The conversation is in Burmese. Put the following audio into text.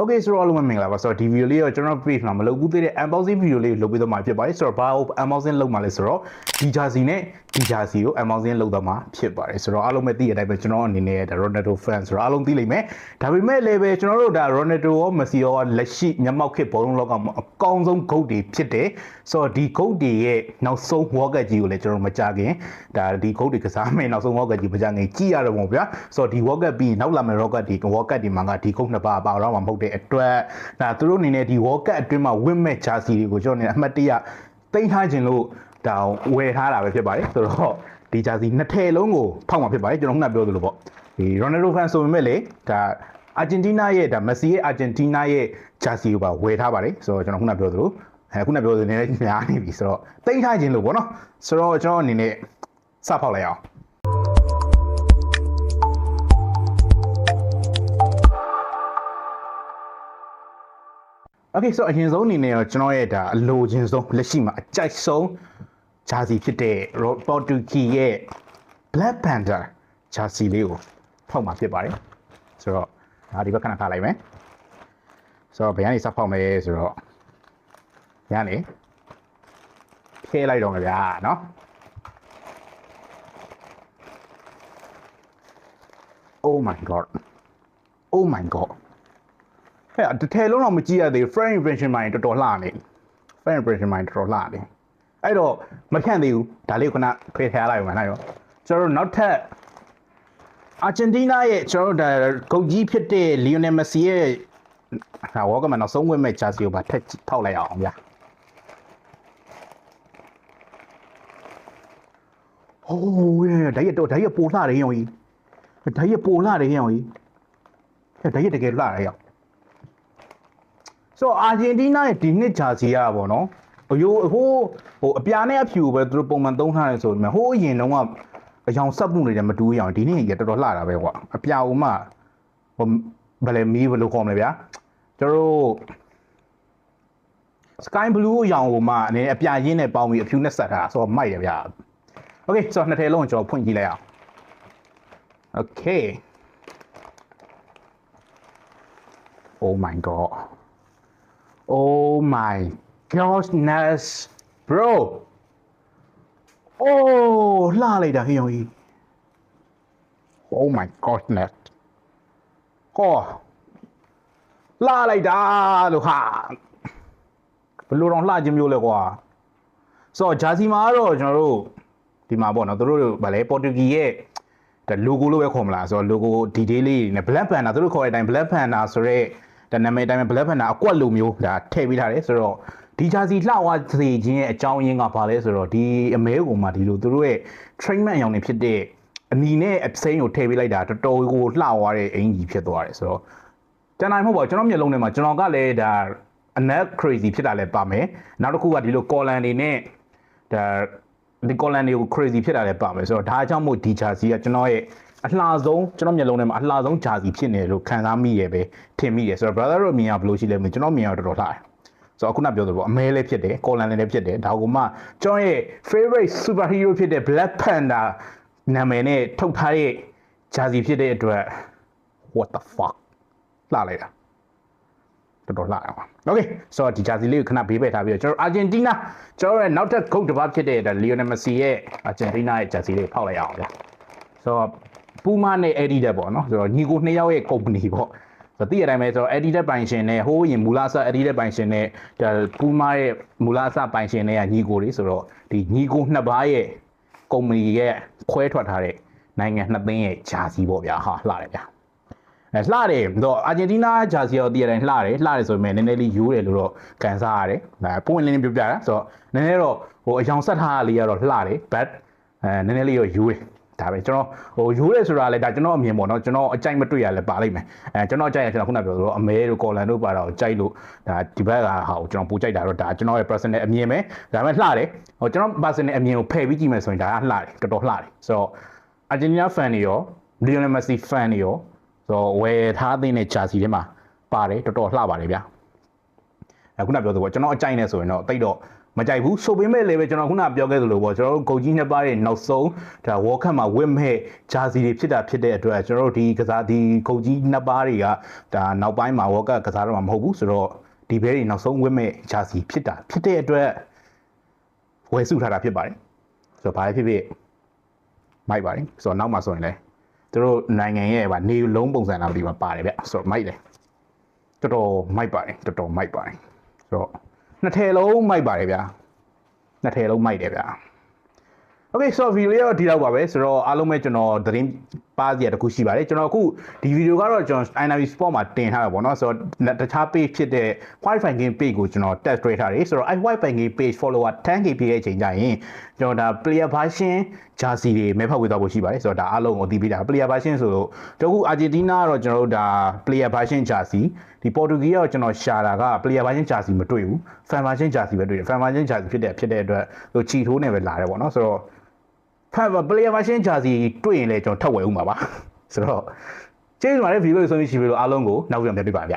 Okay ဆိုတော့အားလုံးပဲမင်္ဂလာပါဆိုတော့ဒီ video လေးတော့ကျွန်တော် page မှာမလုပ်ဘူးသေးတဲ့ unboxing video လေးကိုလုပ်ပေးသွားမှာဖြစ်ပါတယ်ဆိုတော့ဘာ unboxing လုပ်မှာလဲဆိုတော့ဒီ jersey နဲ့ဒီ jersey ကို unboxing လုပ်သွားမှာဖြစ်ပါတယ်ဆိုတော့အားလုံးပဲသိတဲ့အတိုင်းပဲကျွန်တော်အနေနဲ့ဒါ Ronaldo fan ဆိုတော့အားလုံးသိလိမ့်မယ်ဒါပေမဲ့လည်းပဲကျွန်တော်တို့ဒါ Ronaldo ရော Messi ရောလက်ရှိမျက်မှောက်ခေတ်ဘောလုံးလောကမှာအကောင်းဆုံးဂုတ်တွေဖြစ်တယ်ဆိုတော့ဒီဂုတ်တွေရဲ့နောက်ဆုံး World Cup ကြီးကိုလည်းကျွန်တော်မကြခင်ဒါဒီဂုတ်တွေကစားမယ်နောက်ဆုံး World Cup ကြီးမကြခင်ကြည့်ရတော့မို့ဗျာဆိုတော့ဒီ World Cup ပြီးနောက်လာမယ့် World Cup ဒီ World Cup ဒီမှာကဒီဂုတ်နှစ်ပါးပါတော့မှာမဟုတ်တဲ့အတွက်ဒါသူတို့အနေနဲ့ဒီ World Cup အတွင်းမှာဝင့်မဲ့ jersey တွေကိုကျွန်တော်အနေနဲ့အမှတ်တရသိမ်းထားခြင်းလို့ဒါဝယ်ထားတာပဲဖြစ်ပါတယ်ဆိုတော့ဒီ jersey နှစ်ထည်လုံးကိုဖောက်မှာဖြစ်ပါတယ်ကျွန်တော်ခုနပြောသလိုပေါ့ဒီ Ronaldo fan ဆိုပေမဲ့လေဒါအာဂျင်တီးနားရဲ့ဒါမက်ဆီရဲ့အာဂျင်တီးနားရဲ့ဂျာစီကိုပါဝယ်ထားပါတယ်ဆိုတော့ကျွန်တော်ခုနပြောသလိုအဲခုနပြောသလိုနည်းနည်းများနေပြီဆိုတော့တိတ်ထားခြင်းလို့ပေါ့နော်ဆိုတော့ကျွန်တော်အနေနဲ့စဖောက်လိုက်အောင် Okay so အရင်ဆုံးအနေနဲ့တော့ကျွန်တော်ရဲ့ဒါအလိုချင်ဆုံးလက်ရှိမှာအကြိုက်ဆုံးဂျာစီဖြစ်တဲ့ Portuguese ရဲ့ Black Panther ဂျာစီလေးကိုဖောက်မှာဖြစ်ပါတယ်ဆိုတော့ဒါဒီဘက်ခဏထားလိုက်မယ်ဆိုတော့ဘယ်ကနေစဖောက်မလဲဆိုတော့ညနေဖြဲလိုက်တော့မယ်ဗျာเนาะ Oh my god Oh my god ဟဲ့တစ်ထည်လုံးတော့မကြည့်ရသေးဘူး frame impression မိုင်းတော်တော်လှနေ frame impression မိုင်းတော်တော်လှနေအဲ့တော့မဖြန့်သေးဘူးဒါလေးကိုခဏခွဲထားလိုက်ပါနော်ကျွန်တော်တို့နောက်ထပ်အာဂျင်တီးနားရဲ့ကျွန်တော်တို့ဒါဂုတ်ကြီးဖြစ်တဲ့လီယိုနယ်မက်ဆီရဲ့ဟာဝါကမနောက်ဆုံးဝင်မဲ့ဂျာစီကိုပါထက်ထောက်လိုက်အောင်ဗျာဟိုးရဲ့ဒါရက်တော့ဒါရက်ပိုလှတယ်ရောကြီးဒါရက်ပိုလှတယ်ရောကြီးဟဲ့ဒါရက်တကယ်လှတယ်ရော ဆိုတော့အာဂျင်တီးနားရဲ့ဒီနှစ်ဂျာစီကပေါ့နော်အယိုးဟိုးဟိုအပြာနဲ့အဖြူပဲသူတို့ပုံမှန်သုံးထားတယ်ဆိုပေမဲ့ဟိုးအရင်တုန်းကအယောင်ဆက်မှုနေတယ်မတူးရအောင်ဒီနေ့ရတော်တော်လှတာပဲကွာအပြာဦးမှဟိုဘယ်လဲမီးဘယ်လိုခေါ်မလဲဗျာကျွန်တော်တို့ sky blue ကိုရောင်ဟိုမှအနေနဲ့အပြာရင်းနဲ့ပေါင်းပြီးအဖြူနဲ့ဆက်ထားတာဆိုတော့မိုက်တယ်ဗျာ okay ဆိုတော့နှစ်ထည်လုံးကိုကျွန်တော်ဖွင့်ကြည့်လိုက်အောင် okay oh my god Oh my goodness bro အိုးလှလိုက်တာဟေးယောကြီး Oh my goodness ဟောလှလိုက်တာလို့ဟာဘယ်လိုတော့လှခြင်းမျိုးလဲကွာဆိုတော့ဂျာစီမှာကတော့ကျွန်တော်တို့ဒီမှာပေါ့နော်သူတို့ဗာလဲပေါ်တူဂီရဲ့ဒါ logo လို့ပဲခေါ်မလားဆိုတော့ logo detail လေးတွေနဲ့ black panther သူတို့ခေါ်တဲ့အတိုင်း black panther ဆိုတော့ ဒါနာမည်အတိုင်းပဲ black panther အကွက်လိုမျိုးဒါထည့်ပေးထားတယ်ဆိုတော့ဒီဂျာစီလှဝါစေခြင်းရဲ့အကြောင်းရင်းကဘာလဲဆိုတော့ဒီအမဲကုံမှာဒီလိုသူတို့ရဲ့ trainment အရောင်တွေဖြစ်တဲ့အနီနဲ့အစိမ်းကိုထည့်ပေးလိုက်တာတော်တော်ကိုလှဝါတဲ့အင်ကြီးဖြစ်သွားတယ်ဆိုတော့တန်နိုင်မဟုတ်ပါဘူးကျွန်တော်မျက်လုံးထဲမှာကျွန်တော်ကလည်းဒါ a net crazy ဖြစ်တာလည်းပါမယ်နောက်တစ်ခုကဒီလို collar တွေနဲ့ဒါဒီ collar တွေကို crazy ဖြစ်တာလည်းပါမယ်ဆိုတော့ဒါကြောင့်မို့ဒီဂျာစီကကျွန်တော်ရဲ့ အလှဆုံးကျွန်တော်မျက်လုံးထဲမှာအလှဆုံးဂျာစီဖြစ်နေလို့ခံစားမိရပဲထင်မိရဆိုတော့ brother တို့အမြင်ကဘယ်လိုရှိလဲမသိကျွန်တော်မြင်ကတော်တော်လှတယ်ဆိုတော့ခုနပြောသလိုအမဲလည်းဖြစ်တယ်ကော်လန်လည်းဖြစ်တယ်ဒါကမှကျွန်တော်ရဲ့ favorite superhero ဖြစ်တဲ့ Black Panther နာမည်နဲ့ထုတ်ထားတဲ့ဂျာစီဖြစ်တဲ့အတွက် what the fuck လှလိုက်တာတော်တော်လှအောင်ပါ။ Okay ဆိုတော့ဒီဂျာစီလေးကိုခဏဘေးပယ်ထားပြီးတော့ကျွန်တော်အာဂျင်တီးနားကျွန်တော်ရဲ့နောက်ထပ်ဂုတ်တစ်ပတ်ဖြစ်တဲ့လီယိုနယ်မက်ဆီရဲ့အာဂျင်တီးနားရဲ့ဂျာစီလေးဖောက်လိုက်အောင်ဗျာ။ဆိုတော့ ပူမာနဲ့ Adidas ပေါ့နော်ဆိုတော့ညီကိုနှစ်ယောက်ရဲ့ company ပေါ့ဆိုတော့သိရတိုင်းပဲဆိုတော့ Adidas ပိုင်ရှင်နဲ့ဟိုးရင်မူလာဆာ Adidas ပိုင်ရှင်နဲ့ဒါပူမာရဲ့မူလာဆာပိုင်ရှင်နဲ့ကညီကိုတွေဆိုတော့ဒီညီကိုနှစ်ပါးရဲ့ company ရဲ့ခွဲထွက်ထားတဲ့နိုင်ငံနှစ်သိန်းရဲ့ဂျာစီပေါ့ဗျာဟာလှတယ်ဗျာအဲလှတယ်တော့အာဂျင်တီးနားဂျာစီရောတည်ရတိုင်းလှတယ်လှတယ်ဆိုပေမဲ့နည်းနည်းလေးယူးတယ်လို့တော့ကန်စားရတယ်ဒါပုံဝင်လင်းလင်းပြောပြတာဆိုတော့နည်းနည်းတော့ဟိုအယောင်ဆက်ထားလေးကတော့လှတယ် but အဲနည်းနည်းလေးတော့ယူးတယ် ဒါပဲကျွန်တော်ဟိုယူးတယ်ဆိုတာလည်းဒါကျွန်တော်အမြင်ပေါ့နော်ကျွန်တော်အကြိုက်မတွေ့ရလဲပါလိမ့်မယ်အဲကျွန်တော်အကြိုက်ရကျွန်တော်ခုနပြောသလိုအမဲတို့ကော်လန်တို့ပါတော့ကြိုက်လို့ဒါဒီဘက်ကဟာကိုကျွန်တော်ပိုကြိုက်တာတော့ဒါကျွန်တော်ရဲ့ personal အမြင်ပဲဒါပေမဲ့လှတယ်ဟိုကျွန်တော် personal အမြင်ကိုဖယ်ပြီးကြည့်မယ်ဆိုရင်ဒါကလှတယ်တော်တော်လှတယ်ဆိုတော့ Argentina fan တွေရော Lionel Messi fan တွေရောဆိုတော့ဝယ်ထားတဲ့ဂျာစီထဲမှာပါတယ်တော်တော်လှပါတယ်ဗျာအခုနပြောသလိုပေါ့ကျွန်တော်အကြိုက်နေဆိုရင်တော့တိတ်တော့ မမကြိုက်ဘူးဆိုပေမဲ့လည်းပဲကျွန်တော်ခုနပြောခဲ့သလိုပေါ့ကျွန်တော်တို့ဂုတ်ကြီးနှစ်ပါးရဲ့နောက်ဆုံးဒါဝေါ်ခတ်မှာဝစ်မဲ့ဂျာစီတွေဖြစ်တာဖြစ်တဲ့အတွက်ကျွန်တော်တို့ဒီကစားဒီဂုတ်ကြီးနှစ်ပါးတွေကဒါနောက်ပိုင်းမှာဝေါ်ကတ်ကစားတော့မှာမဟုတ်ဘူးဆိုတော့ဒီဘဲတွေနောက်ဆုံးဝစ်မဲ့ဂျာစီဖြစ်တာဖြစ်တဲ့အတွက်ဝယ်စုထားတာဖြစ်ပါတယ်ဆိုတော့ဘာဖြစ်ဖြစ်မိုက်ပါတယ်ဆိုတော့နောက်မှဆိုရင်လည်းသူတို့နိုင်ငံရဲ့ဗာနေလုံးပုံစံလာပြီးမှပါတယ်ဗျဆိုတော့မိုက်တယ်တော်တော်မိုက်ပါတယ်တော်တော်မိုက်ပါတယ်ဆိုတော့ နှစ်ထည်လုံးမိုက်ပါတယ်ဗျာနှစ်ထည်လုံးမိုက်တယ်ဗျာ Okay so video လေးတော့ဒီလောက်ပါပဲဆိုတော့အားလုံးပဲကျွန်တော်သတင်း ပါစီရတခုရှိပါတယ်ကျွန်တော်အခုဒီဗီဒီယိုကတော့ကျွန်တော် INAV Sport မှာတင်ထားတာပေါ့နော်ဆိုတော့တခြား page ဖြစ်တဲ့ White Fine Game page ကိုကျွန်တော် tag တွေ့ထားတယ်ဆိုတော့အဲ White Fine Game page follower 10k ပြည့်တဲ့အချိန်ကျရင်ကျွန်တော်ဒါ player version jersey တွေမဲဖောက်ဝေသွားဖို့ရှိပါတယ်ဆိုတော့ဒါအားလုံးကိုသိပြီးတာ player version ဆိုတော့တော့အခု Argentina ကတော့ကျွန်တော်တို့ဒါ player version jersey ဒီ Portuguese ကတော့ကျွန်တော်ရှာတာက player version jersey မတွေ့ဘူး fan version jersey ပဲတွေ့တယ် fan version jersey ဖြစ်တဲ့ဖြစ်တဲ့အတွက်ဟိုချီထိုးနေပဲလာတယ်ပေါ့နော်ဆိုတော့ ဖတ် player version jersey တွေ့ရင်လည်းကျွန်တော်ထပ်ဝယ်ဦးမှာပါဆိုတော့ကျေးဇူးပါတယ်ဗီဒီယိုလေးဆုံးရှိပြီလို့အားလုံးကိုနောက်ပြန်ပြပြပါဗျ